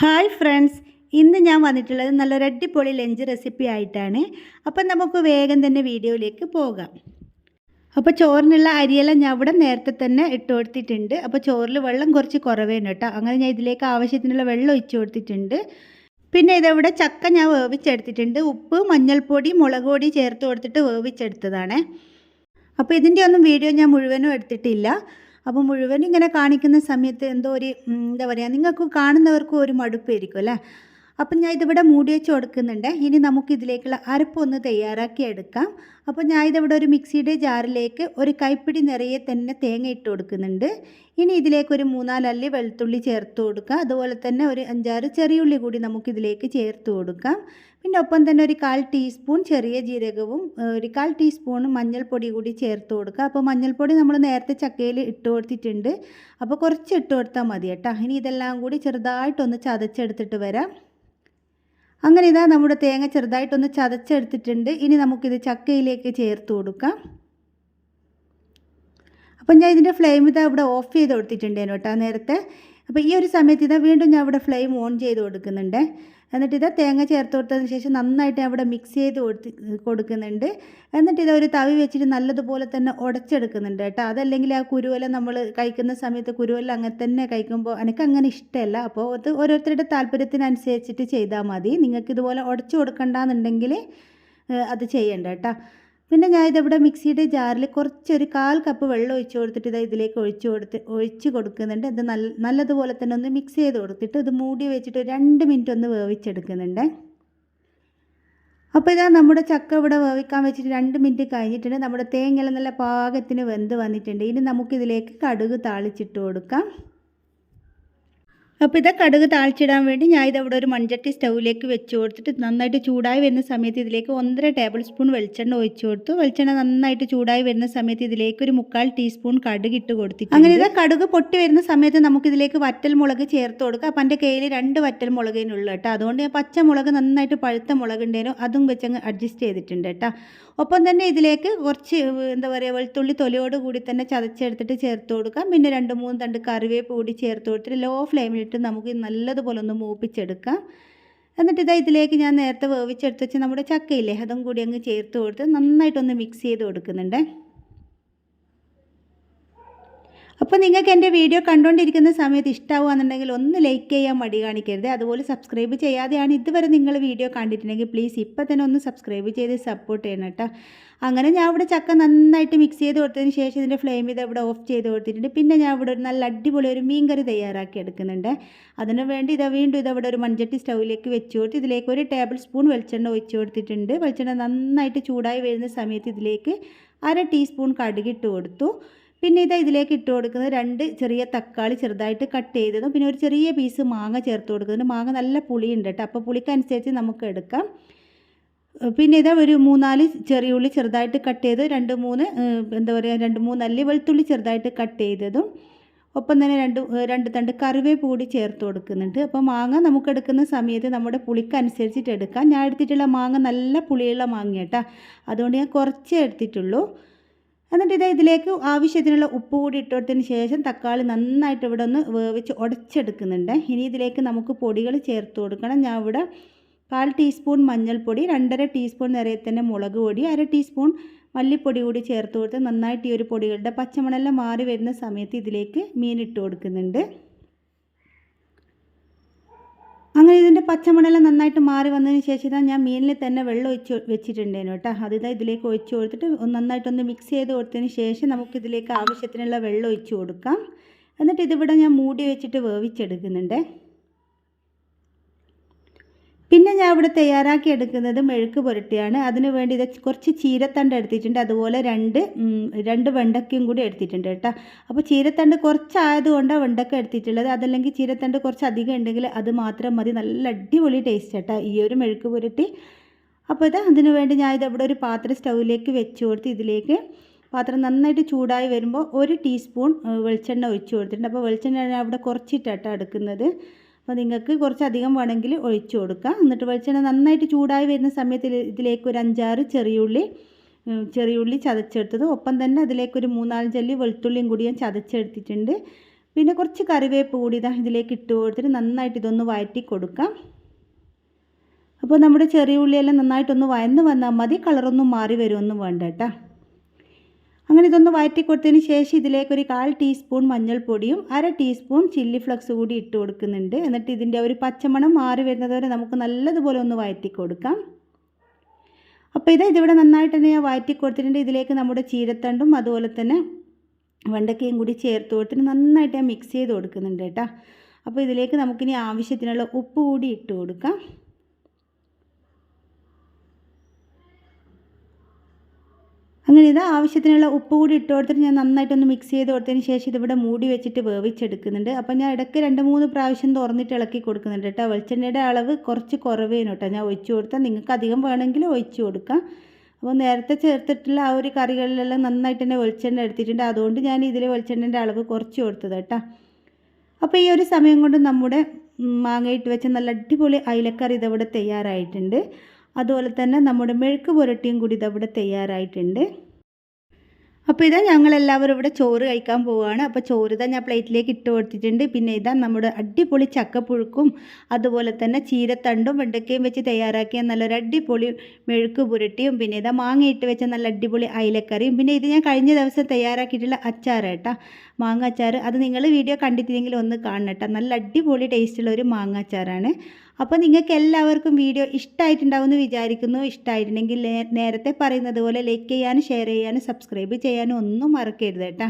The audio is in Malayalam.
Hi friends. ഇന്ന് ഞാൻ വന്നിട്ടുള്ളത് നല്ലൊരു അടിപൊളി ലഞ്ച് റെസിപ്പി ആയിട്ടാണ്. അപ്പം നമുക്ക് വേഗം തന്നെ വീഡിയോയിലേക്ക് പോകാം. അപ്പോൾ ചോറിനുള്ള അരിയെല്ലാം ഞാൻ ഇവിടെ നേരത്തെ തന്നെ ഇട്ട് കൊടുത്തിട്ടുണ്ട്. അപ്പോൾ ചോറിൽ വെള്ളം കുറച്ച് കുറവേണ് കേട്ടോ. അങ്ങനെ ഞാൻ ഇതിലേക്ക് ആവശ്യത്തിനുള്ള വെള്ളം ഒഴിച്ചു കൊടുത്തിട്ടുണ്ട്. പിന്നെ ഇതവിടെ ചക്ക ഞാൻ വേവിച്ചെടുത്തിട്ടുണ്ട്. ഉപ്പ് മഞ്ഞൾപ്പൊടി മുളക് പൊടി ചേർത്ത് കൊടുത്തിട്ട് വേവിച്ചെടുത്തതാണ്. അപ്പോൾ ഇതിന്റെ ഒന്നും വീഡിയോ ഞാൻ മുഴുവനും എടുത്തിട്ടില്ല. അപ്പോൾ മുഴുവൻ ഇങ്ങനെ കാണിക്കുന്ന സമയത്ത് എന്തോ ഒരു എന്താ പറയുക നിങ്ങൾക്ക് കാണുന്നവർക്കും ഒരു മടുപ്പായിരിക്കും അല്ലേ? അപ്പം ഞാൻ ഇതിവിടെ മൂടി വെച്ച് കൊടുക്കുന്നുണ്ട്. ഇനി നമുക്ക് ഇതിലേക്കുള്ള അരപ്പൊന്ന് തയ്യാറാക്കി എടുക്കാം. അപ്പോൾ ഞാൻ ഇതിവിടെ ഒരു മിക്സിയുടെ ജാറിലേക്ക് ഒരു കൈപ്പിടി നിറയെ തന്നെ തേങ്ങ ഇട്ട് കൊടുക്കുന്നുണ്ട്. ഇനി ഇതിലേക്ക് ഒരു മൂന്നാലല്ലി വെളുത്തുള്ളി ചേർത്ത് കൊടുക്കുക അതുപോലെ തന്നെ ഒരു അഞ്ചാറ് ചെറിയുള്ളി കൂടി നമുക്കിതിലേക്ക് ചേർത്ത് കൊടുക്കാം. പിന്നെ ഒപ്പം തന്നെ ഒരു കാൽ ടീസ്പൂൺ ചെറിയ ജീരകവും ഒരു കാൽ ടീസ്പൂൺ മഞ്ഞൾപ്പൊടി കൂടി ചേർത്ത് കൊടുക്കുക അപ്പോൾ മഞ്ഞൾപ്പൊടി നമ്മൾ നേരത്തെ ചക്കയിൽ ഇട്ട് കൊടുത്തിട്ടുണ്ട്. അപ്പോൾ കുറച്ച് ഇട്ട് കൊടുത്താൽ മതി കേട്ടോ. ഇനി ഇതെല്ലാം കൂടി ചെറുതായിട്ടൊന്ന് ചതച്ചെടുത്തിട്ട് വരാം. അങ്ങനെ ഇതാ നമ്മുടെ തേങ്ങ ചെറുതായിട്ടൊന്ന് ചതച്ചെടുത്തിട്ടുണ്ട്. ഇനി നമുക്കിത് ചക്കയിലേക്ക് ചേർത്ത് കൊടുക്കാം. അപ്പം ഞാൻ ഇതിന്റെ ഫ്ലെയിം ഇതാ ഇവിടെ ഓഫ് ചെയ്ത് കൊടുത്തിട്ടുണ്ടായിരുന്നു കേട്ടോ നേരത്തെ. അപ്പോൾ ഈ ഒരു സമയത്ത് ഇതാ വീണ്ടും ഞാൻ ഇവിടെ ഫ്ലെയിം ഓൺ ചെയ്ത് കൊടുക്കുന്നുണ്ട്. എന്നിട്ട് ഇതാ തേങ്ങ ചേർത്ത് കൊടുത്തതിന് ശേഷം നന്നായിട്ട് അവിടെ മിക്സ് ചെയ്ത് കൊടുത്ത് കൊടുക്കുന്നുണ്ട്. എന്നിട്ട് ഇതൊരു ഒരു തവി വെച്ചിട്ട് നല്ലതുപോലെ തന്നെ ഉടച്ചെടുക്കുന്നുണ്ട് കേട്ടോ. അതല്ലെങ്കിൽ ആ കുരുവല നമ്മൾ കഴിക്കുന്ന സമയത്ത് കുരുവല അങ്ങനെ തന്നെ കഴിക്കുമ്പോൾ എനിക്ക് അങ്ങനെ ഇഷ്ടമല്ല. അപ്പോൾ അത് ഓരോരുത്തരുടെ താല്പര്യത്തിനനുസരിച്ചിട്ട് ചെയ്താൽ മതി. നിങ്ങൾക്ക് ഇതുപോലെ ഉടച്ചു കൊടുക്കണ്ടെന്നുണ്ടെങ്കിൽ അത് ചെയ്യണ്ട കേട്ടോ. പിന്നെ ഞാൻ ഇതിവിടെ മിക്സിയുടെ ജാറിൽ കുറച്ചൊരു കാൽ കപ്പ് വെള്ളം ഒഴിച്ചു കൊടുത്തിട്ട് ഇതാ ഇതിലേക്ക് ഒഴിച്ചു കൊടുത്ത് ഒഴിച്ച് കൊടുക്കുന്നുണ്ട്. ഇത് നല്ല നല്ലതുപോലെ തന്നെ ഒന്ന് മിക്സ് ചെയ്ത് കൊടുത്തിട്ട് ഇത് മൂടി വെച്ചിട്ട് രണ്ട് മിനിറ്റ് ഒന്ന് വേവിച്ചെടുക്കുന്നുണ്ട്. അപ്പോൾ ഇതാ നമ്മുടെ ചക്ക ഇവിടെ വേവിക്കാൻ വെച്ചിട്ട് രണ്ട് മിനിറ്റ് കഴിഞ്ഞിട്ടുണ്ട്. നമ്മുടെ തേങ്ങയെല്ലാം നല്ല പാകത്തിന് വെന്ത് വന്നിട്ടുണ്ട്. ഇനി നമുക്കിതിലേക്ക് കടുക് താളിച്ചിട്ട് കൊടുക്കാം. അപ്പോൾ ഇത് കടുക് താളിച്ചിടാൻ വേണ്ടി ഞാൻ ഇതവിടെ ഒരു മൺചട്ടി സ്റ്റൗവിലേക്ക് വെച്ച് കൊടുത്തിട്ട് നന്നായിട്ട് ചൂടായി വരുന്ന സമയത്ത് ഇതിലേക്ക് ഒന്നര ടേബിൾ സ്പൂൺ വെളിച്ചെണ്ണ ഒഴിച്ചു കൊടുത്തു. വെളിച്ചെണ്ണ നന്നായിട്ട് ചൂടായി വരുന്ന സമയത്ത് ഇതിലേക്ക് ഒരു മുക്കാൽ ടീസ്പൂൺ കടുക് ഇട്ട് കൊടുത്തിട്ട് അങ്ങനെ ഇത് കടുക് പൊട്ടി വരുന്ന സമയത്ത് നമുക്കിതിലേക്ക് വറ്റൽ മുളക് ചേർത്ത് കൊടുക്കാം. അപ്പം എന്റെ കയ്യിൽ രണ്ട് വറ്റൽ മുളകിനുള്ളൂ കേട്ടോ. അതുകൊണ്ട് ഞാൻ പച്ചമുളക് നന്നായിട്ട് പഴുത്ത മുളക് ഉണ്ടേനോ അതും വെച്ചങ്ങ് അഡ്ജസ്റ്റ് ചെയ്തിട്ടുണ്ട് കേട്ടോ. ഒപ്പം തന്നെ ഇതിലേക്ക് കുറച്ച് എന്താ പറയുക വെളുത്തുള്ളി തൊലിയോട് കൂടി തന്നെ ചതച്ചെടുത്തിട്ട് ചേർത്ത് കൊടുക്കാം. പിന്നെ രണ്ട് മൂന്ന് തണ്ട് കറിവേപ്പ് കൂടി ചേർത്ത് കൊടുത്തിട്ട് ലോ ഫ്ലെയിമിലിട്ട് നമുക്ക് നല്ലതുപോലെ ഒന്ന് മൂപ്പിച്ചെടുക്കാം. എന്നിട്ട് ഇതാ ഇതിലേക്ക് ഞാൻ നേരത്തെ വേവിച്ചെടുത്ത് വെച്ച് നമ്മുടെ ചക്കയില്ലേ അതും കൂടി അങ്ങ് ചേർത്ത് കൊടുത്ത് നന്നായിട്ടൊന്ന് മിക്സ് ചെയ്ത് കൊടുക്കുന്നുണ്ട്. അപ്പോൾ നിങ്ങൾക്ക് എന്റെ വീഡിയോ കണ്ടുകൊണ്ടിരിക്കുന്ന സമയത്ത് ഇഷ്ടമാവുകയാണെന്നുണ്ടെങ്കിൽ ഒന്ന് ലൈക്ക് ചെയ്യാൻ മടി കാണിക്കരുത്. അതുപോലെ സബ്സ്ക്രൈബ് ചെയ്യാതെയാണ് ഇതുവരെ നിങ്ങൾ വീഡിയോ കണ്ടിട്ടുണ്ടെങ്കിൽ പ്ലീസ് ഇപ്പം തന്നെ ഒന്ന് സബ്സ്ക്രൈബ് ചെയ്ത് സപ്പോർട്ട് ചെയ്യണം കേട്ടോ. അങ്ങനെ ഞാൻ ഇവിടെ ചക്ക നന്നായിട്ട് മിക്സ് ചെയ്ത് കൊടുത്തതിന് ശേഷം ഇതിന്റെ ഫ്ലെയിം ഇത് ഇവിടെ ഓഫ് ചെയ്ത് കൊടുത്തിട്ടുണ്ട്. പിന്നെ ഞാൻ ഇവിടെ ഒരു നല്ല അടിപൊളി ഒരു മീൻ കറി തയ്യാറാക്കി എടുക്കുന്നുണ്ട്. അതിനു വേണ്ടി ഇതാ വീണ്ടും ഇതവിടെ ഒരു മൺചട്ടി സ്റ്റൗവിലേക്ക് വെച്ച് കൊടുത്ത് ഇതിലേക്ക് ഒരു ടേബിൾ സ്പൂൺ വെളിച്ചെണ്ണ ഒഴിച്ച് കൊടുത്തിട്ടുണ്ട്. വെളിച്ചെണ്ണ നന്നായിട്ട് ചൂടായി വരുന്ന സമയത്ത് ഇതിലേക്ക് അര ടീസ്പൂൺ കടുകിട്ട് കൊടുത്തു. പിന്നെ ഇതാ ഇതിലേക്ക് ഇട്ട് കൊടുക്കുന്നത് രണ്ട് ചെറിയ തക്കാളി ചെറുതായിട്ട് കട്ട് ചെയ്തതും പിന്നെ ഒരു ചെറിയ പീസ് മാങ്ങ ചേർത്ത് കൊടുക്കുന്നുണ്ട്. മാങ്ങ നല്ല പുളിയുണ്ട് കേട്ടോ. അപ്പോൾ പുളിക്കനുസരിച്ച് നമുക്ക് എടുക്കാം. പിന്നെ ഇതാ ഒരു മൂന്നാൽ ചെറിയ ഉള്ളി ചെറുതായിട്ട് കട്ട് ചെയ്ത് രണ്ട് മൂന്ന് എന്താ പറയുക രണ്ട് മൂന്ന് അല്ലി വെളുത്തുള്ളി ചെറുതായിട്ട് കട്ട് ചെയ്തതും ഒപ്പം തന്നെ രണ്ട് രണ്ട് തണ്ട് കറിവേപ്പ് കൂടി ചേർത്ത് കൊടുക്കുന്നുണ്ട്. അപ്പോൾ മാങ്ങ നമുക്ക് എടുക്കുന്ന സമയത്ത് നമ്മുടെ പുളിക്കനുസരിച്ചിട്ട് എടുക്കാം. ഞാൻ എടുത്തിട്ടുള്ള മാങ്ങ നല്ല പുളിയുള്ള മാങ്ങ കേട്ടോ അതുകൊണ്ട് ഞാൻ കുറച്ചേ എടുത്തിട്ടുള്ളൂ. എന്നിട്ട് ഇതേ ഇതിലേക്ക് ആവശ്യത്തിനുള്ള ഉപ്പ് കൂടി ഇട്ടതിന് ശേഷം തക്കാളി നന്നായിട്ട് ഇവിടെ ഒന്ന് വേവിച്ച് ഉടച്ചെടുക്കുന്നുണ്ട്. ഇനി ഇതിലേക്ക് നമുക്ക് പൊടികൾ ചേർത്ത് കൊടുക്കണം. ഞാൻ ഇവിടെ കാൽ ടീസ്പൂൺ മഞ്ഞൾപ്പൊടി രണ്ടര ടീസ്പൂൺ നിറയെ തന്നെ മുളക് പൊടി അര ടീസ്പൂൺ മല്ലിപ്പൊടി കൂടി ചേർത്ത് കൊടുത്ത് നന്നായിട്ട് ഈ ഒരു പൊടികളുടെ പച്ചമണെല്ലാം മാറി വരുന്ന സമയത്ത് ഇതിലേക്ക് മീൻ ഇട്ട് കൊടുക്കുന്നുണ്ട്. അങ്ങനെ ഇതിന്റെ പച്ചമണെല്ലാം നന്നായിട്ട് മാറി വന്നതിന് ശേഷം ഞാൻ മീനിൽ തന്നെ വെള്ളം ഒഴിച്ച് വെച്ചിട്ടുണ്ടേനു കേട്ടോ. അതിതാ ഇതിലേക്ക് ഒഴിച്ച് കൊടുത്തിട്ട് നന്നായിട്ടൊന്ന് മിക്സ് ചെയ്ത് കൊടുത്തതിന് ശേഷം നമുക്കിതിലേക്ക് ആവശ്യത്തിനുള്ള വെള്ളം ഒഴിച്ച് കൊടുക്കാം. എന്നിട്ട് ഇതിവിടെ ഞാൻ മൂടി വെച്ചിട്ട് വേവിച്ചെടുക്കുന്നുണ്ട്. പിന്നെ ഞാൻ ഇവിടെ തയ്യാറാക്കി എടുക്കുന്നത് മെഴുക്ക് പുരട്ടിയാണ്. അതിന് വേണ്ടി ഇത് കുറച്ച് ചീരത്തണ്ട് എടുത്തിട്ടുണ്ട്. അതുപോലെ രണ്ട് രണ്ട് വെണ്ടക്കയും കൂടി എടുത്തിട്ടുണ്ട് കേട്ടോ. അപ്പോൾ ചീരത്തണ്ട് കുറച്ചായതുകൊണ്ടാണ് വെണ്ടക്ക എടുത്തിട്ടുള്ളത്. അതല്ലെങ്കിൽ ചീരത്തണ്ട് കുറച്ച് അധികം ഉണ്ടെങ്കിൽ അത് മാത്രം മതി. നല്ല അടിപൊളി ടേസ്റ്റ് കേട്ടോ ഈ ഒരു മെഴുക്ക് പുരട്ടി. അപ്പോൾ ഇത് അതിന് വേണ്ടി ഞാൻ ഇത് ഇവിടെ ഒരു പാത്രം സ്റ്റൗവിലേക്ക് വെച്ച് കൊടുത്ത് ഇതിലേക്ക് പാത്രം നന്നായിട്ട് ചൂടായി വരുമ്പോൾ ഒരു ടീസ്പൂൺ വെളിച്ചെണ്ണ ഒഴിച്ച് കൊടുത്തിട്ടുണ്ട്. അപ്പോൾ വെളിച്ചെണ്ണ അവിടെ കുറച്ചിട്ടാട്ടോ എടുക്കുന്നത്. അപ്പോൾ നിങ്ങൾക്ക് കുറച്ചധികം വേണമെങ്കിൽ ഒഴിച്ചു കൊടുക്കാം. എന്നിട്ട് വെളിച്ചെണ്ണ നന്നായിട്ട് ചൂടായി വരുന്ന സമയത്ത് ഇതിലേക്ക് ഒരു അഞ്ചാറ് ചെറിയുള്ളി ചെറിയ ചെറിയുള്ളി ചതച്ചെടുത്തത്. ഒപ്പം തന്നെ അതിലേക്ക് ഒരു മൂന്നാൽ ജല്ലി വെളുത്തുള്ളിയും കൂടി ഞാൻ ചതച്ചെടുത്തിട്ടുണ്ട്. പിന്നെ കുറച്ച് കറിവേപ്പ് കൂടി ഇതാ ഇതിലേക്ക് ഇട്ട് കൊടുത്തിട്ട് നന്നായിട്ട് ഇതൊന്ന് വഴറ്റി കൊടുക്കാം. അപ്പോൾ നമ്മുടെ ചെറിയ ഉള്ളിയെല്ലാം നന്നായിട്ടൊന്ന് വയന്ന് വന്നാൽ മതി. കളറൊന്നും മാറി വരുമൊന്നും വേണ്ട കേട്ടോ. അങ്ങനെ ഇതൊന്ന് വഴറ്റി കൊടുത്തതിന് ശേഷം ഇതിലേക്ക് ഒരു കാൽ ടീസ്പൂൺ മഞ്ഞൾപ്പൊടിയും അര ടീസ്പൂൺ ചില്ലി ഫ്ലക്സ് കൂടി ഇട്ട് കൊടുക്കുന്നുണ്ട്. എന്നിട്ട് ഇതിന്റെ ഒരു പച്ചമണം മാറി വരുന്നത് വരെ നമുക്ക് നല്ലതുപോലെ ഒന്ന് വഴറ്റി കൊടുക്കാം അപ്പോൾ ഇത് ഇതിവിടെ നന്നായിട്ട് തന്നെ ഞാൻ വഴറ്റി കൊടുത്തിട്ടുണ്ട് ഇതിലേക്ക് നമ്മുടെ ചീരത്തണ്ടും അതുപോലെ തന്നെ വെണ്ടക്കയും കൂടി ചേർത്ത് കൊടുത്തിട്ട് നന്നായിട്ട് ഞാൻ മിക്സ് ചെയ്ത് കൊടുക്കുന്നുണ്ട് കേട്ടോ. അപ്പോൾ ഇതിലേക്ക് നമുക്കിനി ആവശ്യത്തിനുള്ള ഉപ്പ് കൂടി ഇട്ട് കൊടുക്കാം. അങ്ങനെ ഇത് ആവശ്യത്തിനുള്ള ഉപ്പ് കൂടി ഇട്ട് കൊടുത്തിട്ട് ഞാൻ നന്നായിട്ടൊന്ന് മിക്സ് ചെയ്ത് കൊടുത്തതിന് ശേഷം ഇതിവിടെ മൂടി വെച്ചിട്ട് വേവിച്ചെടുക്കുന്നുണ്ട്. അപ്പോൾ ഞാൻ ഇടയ്ക്ക് രണ്ട് മൂന്ന് പ്രാവശ്യം തുറന്നിട്ട് ഇളക്കി കൊടുക്കുന്നുണ്ട് കേട്ടോ. വെളിച്ചെണ്ണയുടെ അളവ് കുറച്ച് കുറവേനു കേട്ടോ. ഞാൻ ഒഴിച്ചു കൊടുത്താൽ നിങ്ങൾക്ക് അധികം വേണമെങ്കിൽ ഒഴിച്ചു കൊടുക്കാം. അപ്പോൾ നേരത്തെ ചേർത്തിട്ടുള്ള ആ ഒരു കറികളിലെല്ലാം നന്നായിട്ട് തന്നെ വെളിച്ചെണ്ണ എടുത്തിട്ടുണ്ട്. അതുകൊണ്ട് ഞാൻ ഇതിൽ വെളിച്ചെണ്ണന്റെ അളവ് കുറച്ച് കൊടുത്തത് കേട്ടോ. അപ്പോൾ ഈ ഒരു സമയം കൊണ്ട് നമ്മുടെ മാങ്ങയിട്ട് വെച്ച നല്ല അടിപൊളി അയിലക്കറി ഇതവിടെ തയ്യാറായിട്ടുണ്ട്. അതുപോലെ തന്നെ നമ്മുടെ മെഴുക്ക് പുരട്ടിയും കൂടി ഇതവിടെ തയ്യാറായിട്ടുണ്ട്. അപ്പോൾ ഇതാ ഞങ്ങളെല്ലാവരും ഇവിടെ ചോറ് കഴിക്കാൻ പോവുകയാണ്. അപ്പോൾ ചോറ് ഇതാ ഞാൻ പ്ലേറ്റിലേക്ക് ഇട്ട് കൊടുത്തിട്ടുണ്ട്. പിന്നെ ഇതാ നമ്മുടെ അടിപൊളി ചക്കപ്പുഴുക്കും അതുപോലെ തന്നെ ചീരത്തണ്ടും വെണ്ടക്കയും വെച്ച് തയ്യാറാക്കിയ നല്ലൊരു അടിപൊളി മെഴുക്ക് പുരട്ടിയും പിന്നെ ഇതാ മാങ്ങയിട്ട് വെച്ച നല്ല അടിപൊളി അയിലക്കറിയും. പിന്നെ ഇത് ഞാൻ കഴിഞ്ഞ ദിവസം തയ്യാറാക്കിയിട്ടുള്ള അച്ചാർ കേട്ടാ. മാങ്ങ അച്ചാർ അത് നിങ്ങൾ വീഡിയോ കണ്ടിട്ടില്ലെങ്കിൽ ഒന്ന് കാണണം കേട്ടോ. നല്ല അടിപൊളി ടേസ്റ്റുള്ള ഒരു മാങ്ങ അച്ചാറാണ്. അപ്പോൾ നിങ്ങൾക്ക് എല്ലാവർക്കും വീഡിയോ ഇഷ്ടമായിട്ടുണ്ടാവുമെന്ന് വിചാരിക്കുന്നു. ഇഷ്ടമായിട്ടുണ്ടെങ്കിൽ നേരത്തെ പറയുന്നത് പോലെ ലൈക്ക് ചെയ്യാനും ഷെയർ ചെയ്യാനും സബ്സ്ക്രൈബ് ചെയ്യാനും ഒന്നും മറക്കരുത് കേട്ടോ.